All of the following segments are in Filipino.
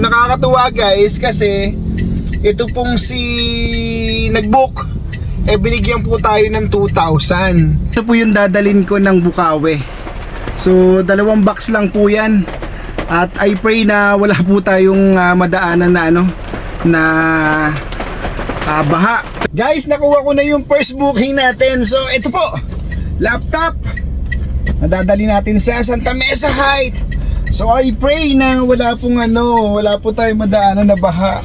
Nakakatuwa guys kasi ito pong si nagbook eh binigyan po tayo ng 2,000. Ito po yung dadalin ko ng Bukawi. So dalawang box lang po yan. At I pray na wala po tayong ah, madaanan na ano na ah, baha. Guys, nakuha ko na yung first booking natin. So ito po, laptop. Nadadali natin sa Santa Mesa Height. So I pray na wala pong ano, wala po tayong madaanan na baha.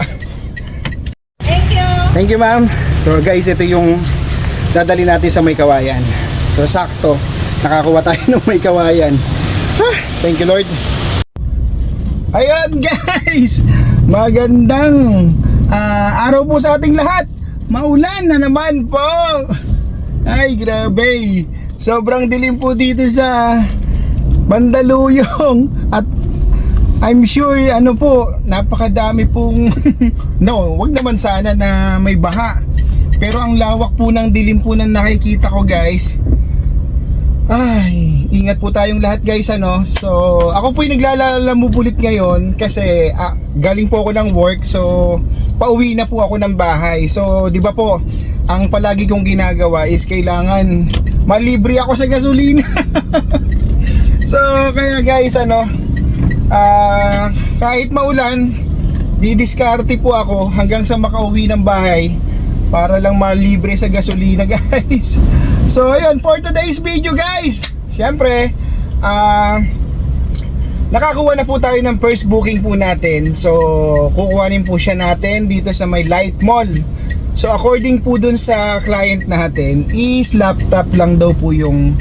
Thank you. Thank you ma'am. So guys, ito yung dadali natin sa may kawayan. So sakto, nakakuha tayo ng may kawayan. Ah, thank you Lord. Ayan guys, magandang ah, araw po sa ating lahat. Maulan na naman po. Ay grabe, sobrang dilim po dito sa Mandaluyong at I'm sure ano po, napakadami pong no, wag naman sana na may baha. Pero ang lawak po ng dilim po na nakikita ko guys. Ay, ingat po tayong lahat guys ano. So, ako po yung naglalalamubulit ngayon kasi ah, galing po ako ng work. So, pauwi na po ako ng bahay. So, 'di ba po, ang palagi kong ginagawa is kailangan malibre ako sa gasolina. so, kaya guys ano, Ah, kahit maulan, didiskarte po ako hanggang sa makauwi ng bahay para lang malibre sa gasolina, guys. So, ayun, for today's video, guys. Siyempre, ah nakakuha na po tayo ng first booking po natin. So, kukuhanin po siya natin dito sa may Light Mall. So, according po dun sa client natin, is laptop lang daw po yung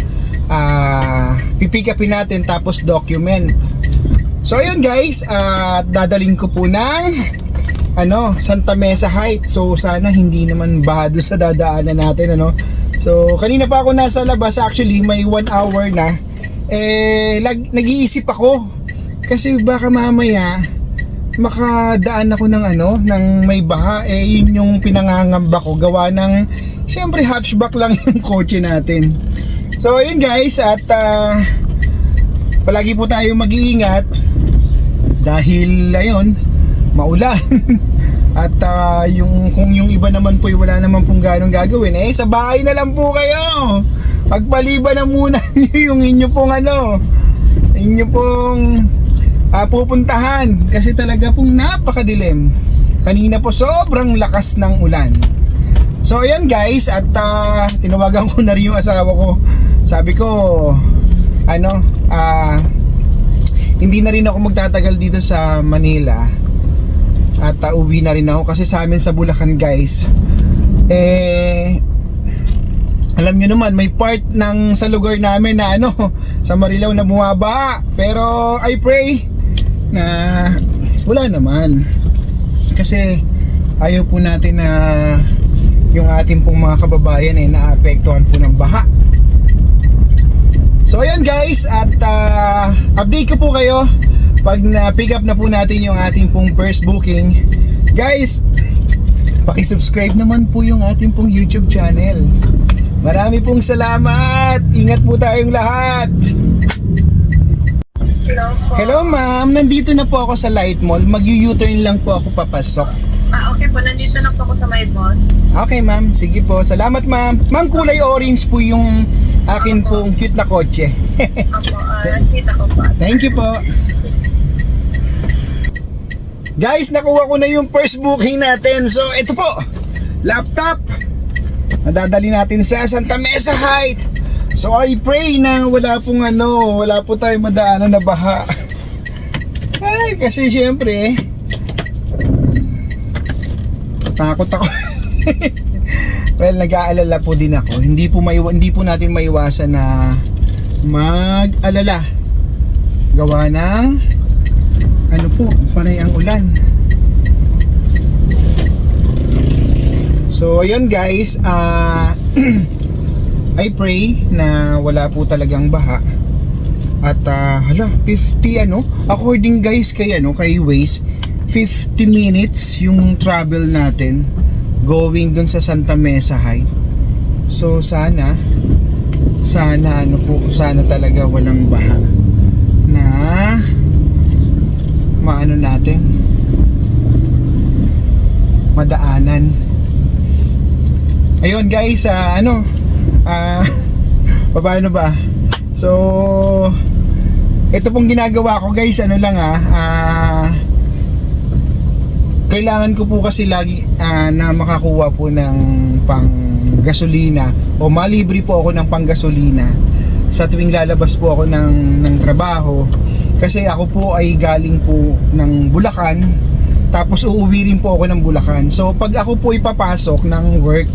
ah pipick natin tapos document. So ayun guys, at dadaling ko po ng ano, Santa Mesa Heights. So sana hindi naman baha doon sa dadaanan natin ano. So kanina pa ako nasa labas actually may one hour na. Eh lag, nag-iisip ako kasi baka mamaya makadaan ako ng ano, ng may baha eh yun yung pinangangamba ko gawa ng syempre hatchback lang yung kotse natin. So ayun guys at ah, palagi po tayo mag-iingat dahil ayun maulan. At ah, yung kung yung iba naman po wala naman pong ganong gagawin eh sa bahay na lang po kayo. Pagpaliban na muna yung inyo pong ano inyo pong ah, pupuntahan. Kasi talaga pong napakadilim. Kanina po sobrang lakas ng ulan so ayan guys at ah, tinawagan ko na rin yung asawa ko. Sabi ko ano ah hindi na rin ako magtatagal dito sa Manila at uh, uwi na rin ako kasi sa amin sa Bulacan guys eh alam nyo naman may part ng sa lugar namin na ano sa Marilao na bumaba. Pero I pray na wala naman. Kasi ayaw po natin na yung ating pong mga kababayan ay naapektuhan po ng baha So ayan guys at ah, update ko po kayo pag na-pick up na po natin yung ating pong first booking. Guys, paki-subscribe naman po yung ating pong YouTube channel. Marami pong salamat. Ingat po tayong lahat. Hello ma'am, nandito na po ako sa Light Mall. Mag-U-turn lang po ako papasok. Ah, okay po. Nandito na po ako sa my boss. Okay ma'am, sige po. Salamat ma'am. Ma'am, kulay orange po yung akin pong cute na kotse. Ako, ah, nakita ko po. Thank you po. Guys, nakuha ko na yung first booking natin. So, ito po. Laptop. Nadadali natin sa Santa Mesa Height. So, I pray na wala pong ano, wala po tayong madaanan na baha. Ay, kasi syempre, takot ako. well, nag-aalala po din ako. Hindi po maiwa, hindi po natin maiwasan na mag-alala. Gawa ng ano po, panay ang ulan. So, ayun guys, ah I pray na wala po talagang baha. At ah, hala, 50 ano, according guys kay ano, kay Waze, 50 minutes yung travel natin going dun sa Santa Mesa High. So sana sana ano po, sana talaga walang baha na maano natin madaanan. Ayun guys, uh, ano ah, uh, paano ba? So ito pong ginagawa ko guys, ano lang ah uh, kailangan ko po kasi lagi ah, na makakuha po ng pang gasolina o malibre po ako ng pang gasolina sa tuwing lalabas po ako ng, ng trabaho kasi ako po ay galing po ng Bulacan tapos uuwi rin po ako ng Bulacan. So pag ako po ipapasok ng work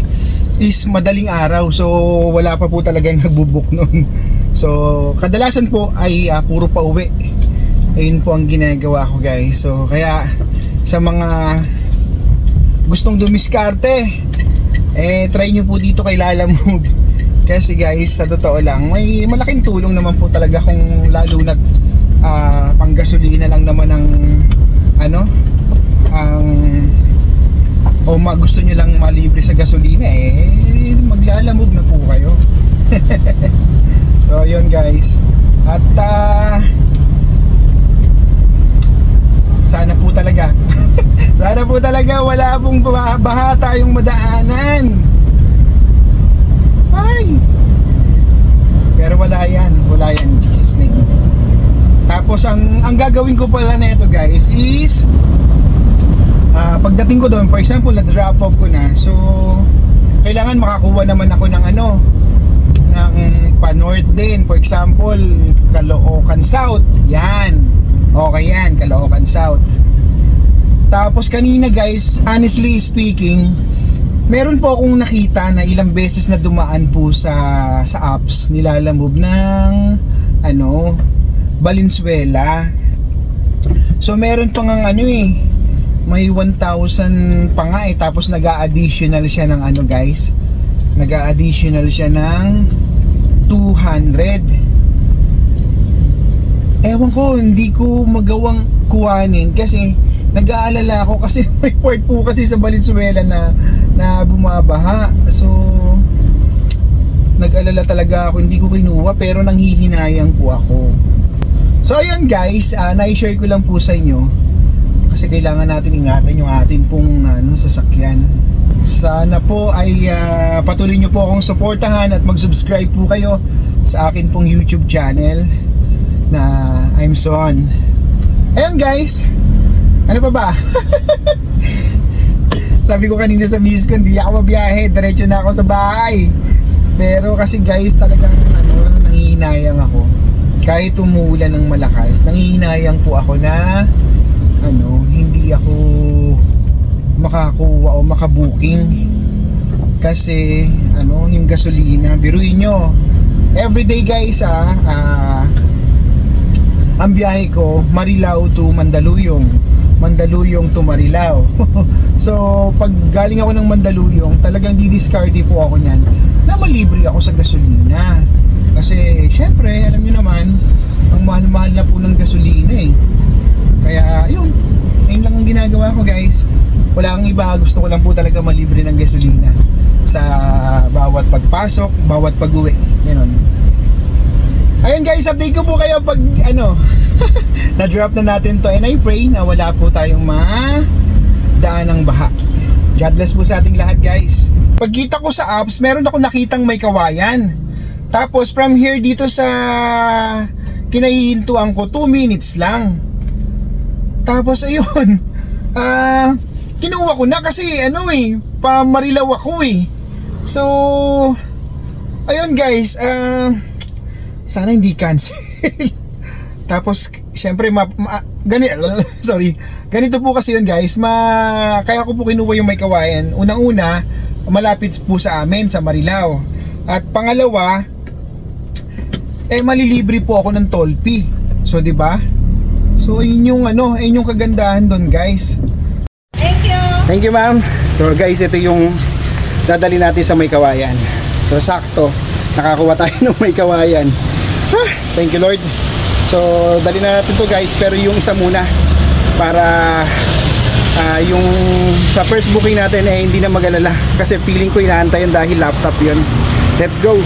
is madaling araw so wala pa po talagang nagbubuk nun. So kadalasan po ay ah, puro pa uwi ayun po ang ginagawa ko guys. So kaya sa mga gustong dumiskarte eh try nyo po dito kay Lala Move kasi guys sa totoo lang may malaking tulong naman po talaga kung lalo na uh, panggasolina lang naman ang ano ang o ma, gusto nyo lang malibre sa gasolina eh maglalamove na po kayo. So yun guys. At ah, sana po talaga. Sana po talaga wala pong baha tayong madaanan. Ay! Pero wala yan. Wala yan Jesus name. Tapos ang ang gagawin ko pala na ito guys is ah, pagdating ko doon for example na drop off ko na. So kailangan makakuha naman ako ng ano ng pa north din. For example Caloocan South. Yan okay yan Caloocan South. Tapos kanina guys honestly speaking meron po akong nakita na ilang beses na dumaan po sa sa apps. Nilalamove ng ano Valenzuela. So meron pa nga ano eh may 1,000 pa nga eh. Tapos nag-additional siya ng ano guys nag-additional siya ng 200 ewan ko hindi ko magawang kuwanin kasi nag-aalala ako kasi may port po kasi sa Valenzuela na na bumabaha. So nag-alala talaga ako hindi ko kinuha pero nanghihinayang po ako. So ayun guys uh, na-share ko lang po sa inyo. Kasi kailangan natin ingatan yung atin pong ano, sasakyan. Sana po ay ah, patuloy nyo po akong suportahan at mag-subscribe po kayo sa akin pong YouTube channel na I'm Son ayun guys ano pa ba? Sabi ko kanina sa miss ko, hindi ako mabiyahe, diretso na ako sa bahay. Pero kasi guys, talagang ano, nangihinayang ako. Kahit umuulan ng malakas, nangihinayang po ako na ano, hindi ako makakuha o makabuking kasi ano, yung gasolina, biruin nyo. Everyday guys ah, ah ang biyahe ko Marilao to Mandaluyong. Mandaluyong to Marilao. So pag galing ako ng Mandaluyong talagang didiscarte po ako nyan na malibre ako sa gasolina. Kasi syempre alam nyo naman ang mahal-mahal na po ng gasolina eh. Kaya yun yun lang ang ginagawa ko guys. Wala kang iba. Gusto ko lang po talaga malibre ng gasolina sa bawat pagpasok bawat pag-uwi. Ganun Ayun guys, update ko po kayo pag ano, na-drop na natin to and I pray na wala po tayong ma-daan ng baha. God bless po sa ating lahat guys. Pagkita ko sa apps, meron ako nakitang may kawayan. Tapos from here dito sa kinahihintuan ko 2 minutes lang. Tapos ayun, ah kinuha ko na kasi ano eh, pamarilaw ako eh. So, ayun guys, ah sana hindi cancel. Tapos, syempre, ma, ma, gani, sorry, ganito po kasi yun guys, ma, kaya ko po kinuha yung may kawayan. Unang-una, malapit po sa amin, sa Marilao. At pangalawa, eh malilibre po ako ng toll fee. So, di ba? So, yun yung ano, yun yung kagandahan doon guys. Thank you. Thank you, ma'am. So, guys, ito yung dadali natin sa may kawayan. So, sakto, nakakuha tayo ng may kawayan. Ah, thank you, Lord. So, dali na natin to guys, pero yung isa muna para ah, yung sa first booking natin eh hindi na magalala kasi feeling ko inaantayan dahil laptop yun. Let's go!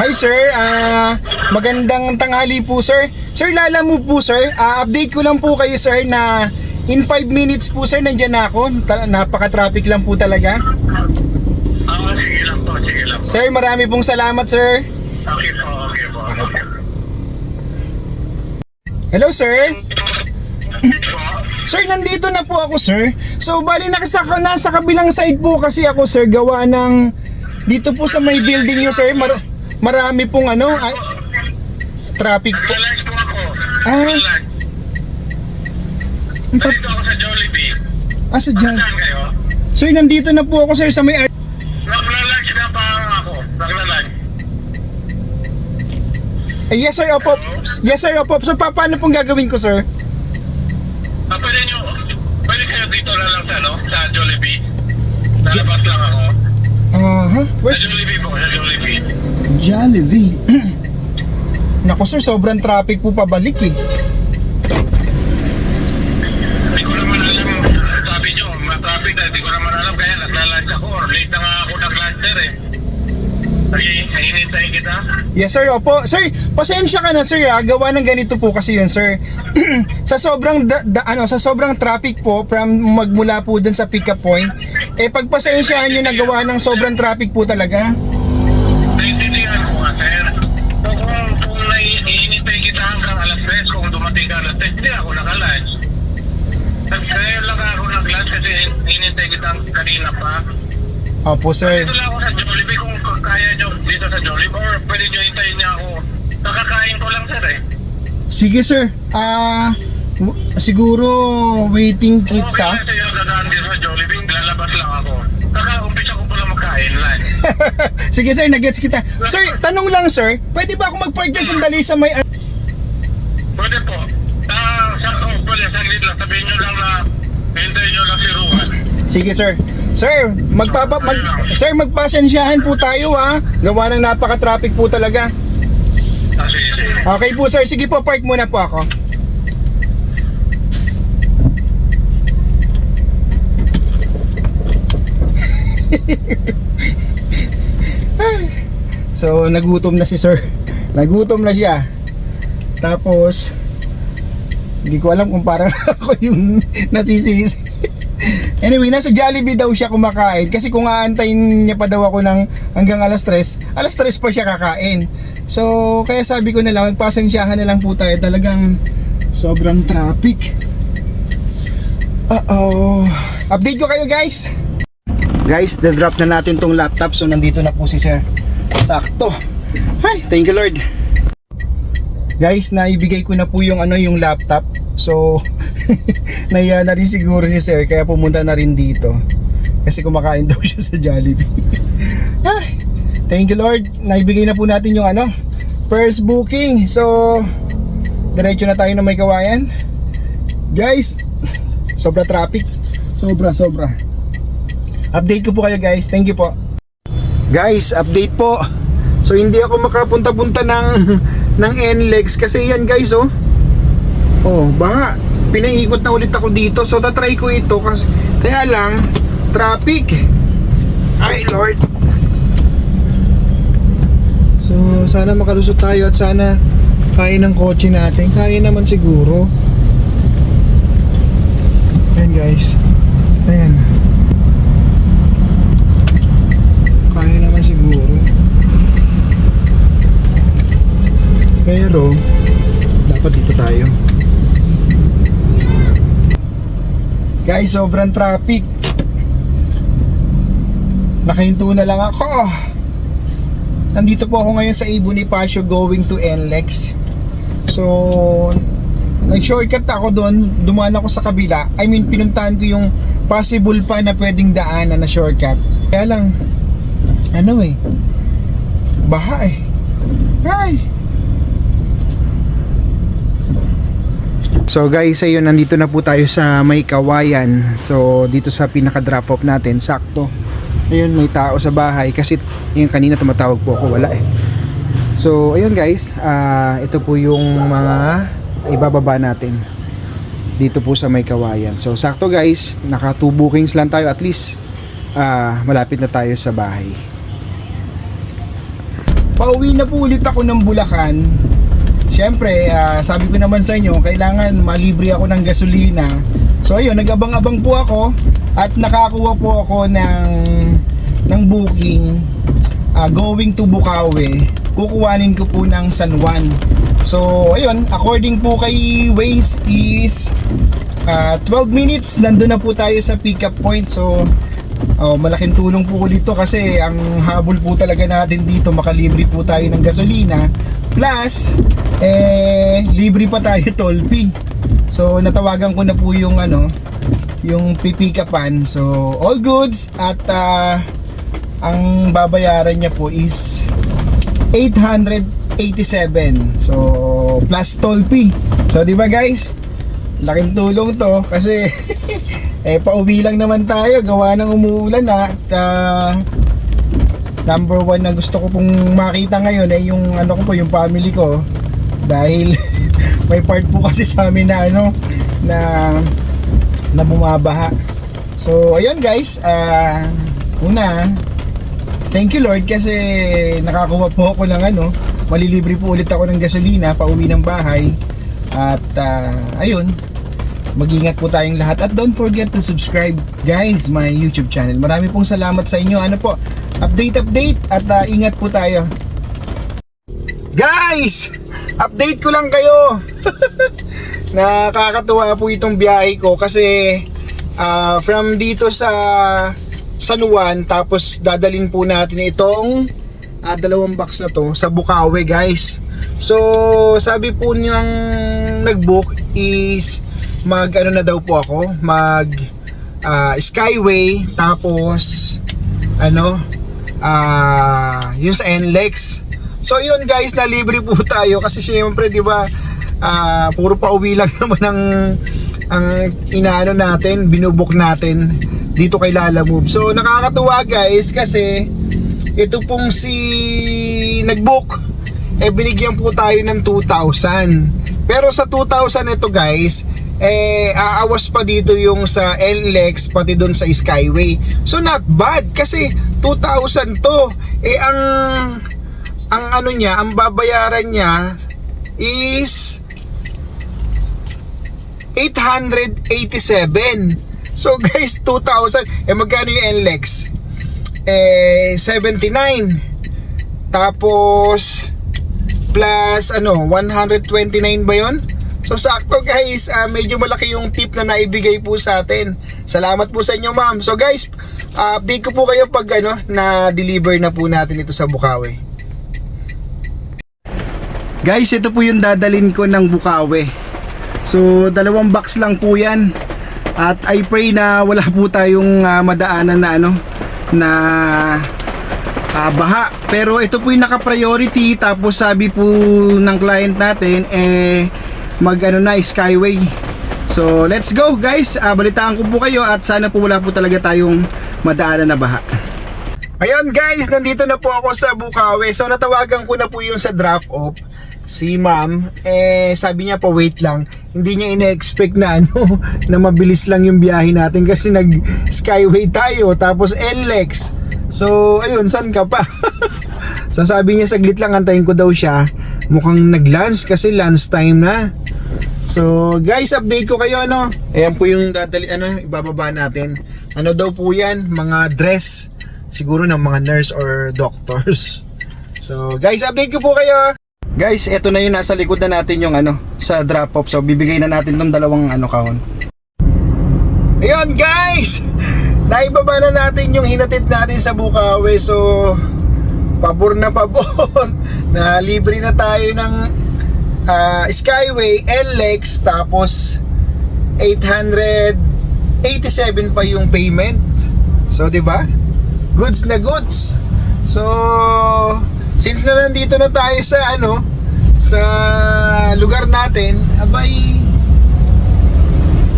Hi sir, ah magandang tanghali po sir. Sir, lala mo po sir, Ah, update ko lang po kayo sir na in 5 minutes po sir nandiyan na ako. Ta- napaka-traffic lang po talaga. Oo, sige lang sige lang po. Sir, marami pong salamat, sir. Okay po, okay po. Okay po. Hello, sir. Sir, nandito na po ako, sir. So, bali nakasaka nasa kabilang side po kasi ako, sir, gawa ng dito po sa may building nyo, sir. Mar- marami pong ano, ay, traffic po. Po ako. Ah. Nandito ako sa Jollibee. Ah, sa kayo? Sir, nandito na po ako, sir, sa may... ar- Nagla-lunch na pa ako. Nagla-lunch. Eh, yes, sir, opo. Yes, sir, opo. So, pa, paano pong gagawin ko, sir? Ah, pwede nyo, pwede kayo dito na lang sa, ano, sa Jollibee. Lalabas lang ako. Aha. Sa Where's Jollibee po, sa Jollibee. Jollibee? Nako, sir, sobrang traffic po pabalik, eh. Hindi ko naman alam, sabi nyo, ma-traffic na, hindi ko naman alam, kaya nagla-lunch ako, or late na nga ako nag-lunch sir eh. Ay, hinintay kita. Yes sir, opo. Sir, pasensya ka na sir ha. Gawa ng ganito po kasi yun sir. sa sobrang da, da- ano, sa sobrang traffic po from magmula po dun sa pick up point, eh pagpasensyahan niyo na gawa ng sobrang traffic po talaga. Naintindihan ko nga, sir. Kung, kung naiinintay kita hanggang alas 3, kung dumating ka alas 3, hindi ako naka-lunch. Kaya lang ako nag-lunch kasi hinintay kita kanina pa. Opo sir. Dito lang ako sa Jollibee kung, kung kaya nyo dito sa Jollibee or pwede nyo hintayin niya ako. Nakakain ko lang, sir eh. Sige sir. Ah, w- siguro waiting Okay kita. lang sa'yo, dadaan dito sa Jollibee, lalabas lang ako. Kaka-umpisa ko pala magkain lunch. Sige sir, nagets kita. Sir, tanong lang sir, pwede ba ako mag-park dyan sandali sa may Pwede po. Ah, sa, oh, pwede, saglit lang. Sabihin nyo lang na hintayin nyo lang si Ruan. Sige sir. Sir, magpapa mag, Sir, magpasensyahan po tayo ha. Gawa ng napaka-traffic po talaga. Ah. Okay po sir, sige po park muna po ako. so nagutom na si sir. Nagutom na siya. Tapos hindi ko alam kung parang ako yung nasisisi. Anyway, nasa Jollibee daw siya kumakain kasi kung aantayin niya pa daw ako ng hanggang alas 3, alas 3 pa siya kakain. So, kaya sabi ko na lang, magpasensyahan na lang po tayo. Talagang sobrang traffic. Uh-oh. Update ko kayo guys. Guys, the-drop na natin tong laptop. So, nandito na po si sir. Sakto. Hi, thank you Lord. Guys, naibigay ko na po yung ano yung laptop. So, naiya na rin siguro si sir kaya pumunta na rin dito. Kasi kumakain daw siya sa Jollibee. Ay, thank you Lord. Naibigay na po natin yung ano, first booking. So, diretso na tayo na may kawayan. Guys, sobra traffic. Sobra, sobra. Update ko po kayo guys. Thank you po. Guys, update po. So hindi ako makapunta-punta ng ng NLEX kasi yan guys oh. Oh, baka pinaikot na ulit ako dito. So tatry ko ito kasi kaya lang traffic. Ay Lord. So sana makalusot tayo at sana kaya ng kotse natin. Kaya naman siguro. Ayan guys. Ayan. Kaya naman siguro. Pero dapat dito tayo. Guys, sobrang traffic. Nakahinto na lang ako. Nandito po ako ngayon sa Bonifacio going to NLEX. So, nag-shortcut ako doon, dumaan ako sa kabila. I mean, pinuntahan ko yung possible pa na pwedeng daanan na shortcut. Kaya lang, ano eh, baha eh. Ay! So guys, ayun, nandito na po tayo sa may kawayan. So, dito sa pinaka drop off natin, sakto. Ayun, may tao sa bahay kasi yung kanina tumatawag po ako, wala eh. So, ayun guys, ah, ito po yung mga ibababa natin dito po sa may kawayan. So, sakto guys, naka 2 bookings lang tayo at least ah, malapit na tayo sa bahay. Pauwi na po ulit ako ng Bulacan. Siyempre, ah, sabi ko naman sa inyo, kailangan malibre ako ng gasolina. So ayun, nag-abang-abang po ako at nakakuha po ako ng ng booking ah, going to Bukawi, kukuhanin ko po ng San Juan. So, ayun, according po kay Waze is ah, 12 minutes, nandun na po tayo sa pickup point. So, oh, malaking tulong po dito kasi ang habol po talaga natin dito, makalibre po tayo ng gasolina. Plus, eh, libre pa tayo toll fee. So, natawagan ko na po yung ano, yung pipikapan. So, all goods at ah, ang babayaran niya po is 887. So, plus toll fee. So, di ba guys? Laking tulong to kasi eh pauwi lang naman tayo. Gawa ng umuulan na at ah, number one na gusto ko pong makita ngayon ay yung ano ko po yung family ko. Dahil may part po kasi sa amin na ano na na bumabaha. So ayun guys ah una thank you Lord kasi nakakuha po ako ng ano malilibre po ulit ako ng gasolina pauwi ng bahay. At ah, ayun mag-ingat po tayong lahat. At don't forget to subscribe guys my YouTube channel. Marami pong salamat sa inyo. Ano po? Update update. At ah, ingat po tayo. Guys update ko lang kayo. Nakakatuwa po itong biyahe ko kasi ah, from dito sa San Juan tapos dadalhin po natin itong ah, dalawang box na to sa Bukawi guys. So sabi po niyang nagbook is mag ano na daw po ako mag ah, Skyway tapos ano ah yung sa NLEX so yun guys na libre po tayo kasi syempre di ba ah, puro pa uwi lang naman ang ang inaano natin binubok natin dito kay Lala Move. So nakakatuwa guys kasi ito pong si nagbook eh binigyan po tayo ng 2,000 pero sa 2,000 ito guys eh aawas pa dito yung sa LX pati doon sa Skyway. So not bad kasi 2,000 to. Eh ang ang ano niya ang babayaran niya is 887 so guys 2,000 eh magkano yung NLEX eh 79 tapos plus ano 129 ba yon So sakto guys, ah, medyo malaki yung tip na naibigay po sa atin. Salamat po sa inyo ma'am. So guys, ah, update ko po kayo pag ano, na-deliver na po natin ito sa Bukawi. Guys, ito po yung dadalin ko ng Bukawi. So dalawang box lang po yan. At I pray na wala po tayong ah, madaanan na ano na ah, baha. Pero ito po yung naka-priority tapos sabi po ng client natin eh mag ano na Skyway. So let's go guys. Ah, balitaan ko po kayo at sana po wala po talaga tayong madaanan na baha. Ayun guys, nandito na po ako sa Bukawi. So natawagan ko na po yung sa drop off si ma'am eh sabi niya pa wait lang hindi niya ina-expect na ano na mabilis lang yung biyahe natin kasi nag skyway tayo tapos NLEX so ayun saan ka pa so sabi niya saglit lang antayin ko daw siya mukhang nag-lunch kasi lunch time na So guys, update ko kayo ano. Ayan po yung dadali ano, ibababa natin. Ano daw po 'yan? Mga dress siguro ng mga nurse or doctors. So guys, update ko po kayo. Guys, eto na yung nasa likod na natin yung ano, sa drop off. So bibigay na natin tong dalawang ano kahon. Ayun guys! Naibaba na natin yung hinatid natin sa Bukawi. So pabor na pabor na libre na tayo ng ah, Skyway, LX, tapos 887 pa yung payment. So, di ba? Goods na goods. So, since na nandito na tayo sa ano, sa lugar natin, abay,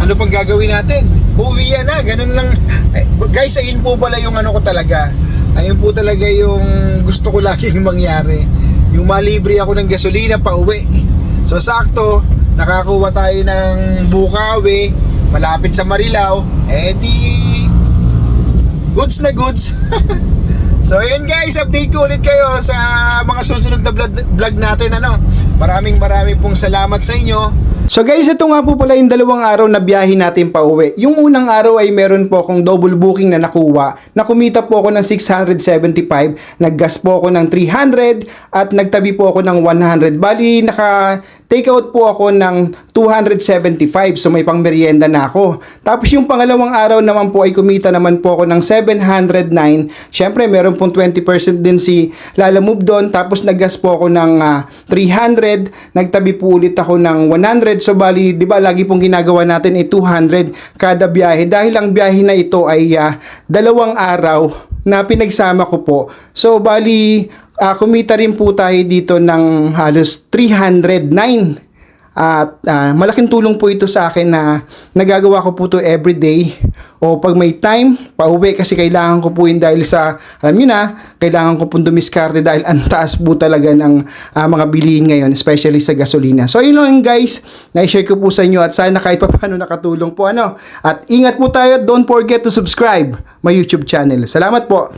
ano pang gagawin natin? Uwi yan na, ganun lang. Guys, ayun po pala yung ano ko talaga. Ayun po talaga yung gusto ko laging mangyari. Yung malibre ako ng gasolina pa uwi. So sakto, nakakuha tayo ng Bukawi, malapit sa Marilao, eh goods na goods. so ayun guys, update ko ulit kayo sa mga susunod na vlog, natin ano. Maraming maraming pong salamat sa inyo. So guys, ito nga po pala yung dalawang araw na biyahe natin pa uwi. Yung unang araw ay meron po akong double booking na nakuha. Na kumita po ako ng 675, naggas po ako ng 300 at nagtabi po ako ng 100. Bali, naka take out po ako ng 275. So may pang merienda na ako. Tapos yung pangalawang araw naman po ay kumita naman po ako ng 709. Syempre, meron pong 20% din si Lala Move doon. Tapos naggas po ako ng ah, 300. Nagtabi po ulit ako ng 100. So bali, 'di ba, lagi pong ginagawa natin ay 200 kada biyahe dahil ang biyahe na ito ay ah, dalawang araw na pinagsama ko po. So bali, ah, kumita rin po tayo dito ng halos 309. At ah, malaking tulong po ito sa akin na nagagawa ko po to everyday o pag may time, pauwi kasi kailangan ko po yun dahil sa, alam nyo na, kailangan ko po dumiskarte dahil ang taas po talaga ng ah, mga bilihin ngayon, especially sa gasolina. So yun lang guys, na-share ko po sa inyo at sana kahit pa paano nakatulong po ano. At ingat po tayo, don't forget to subscribe my YouTube channel. Salamat po!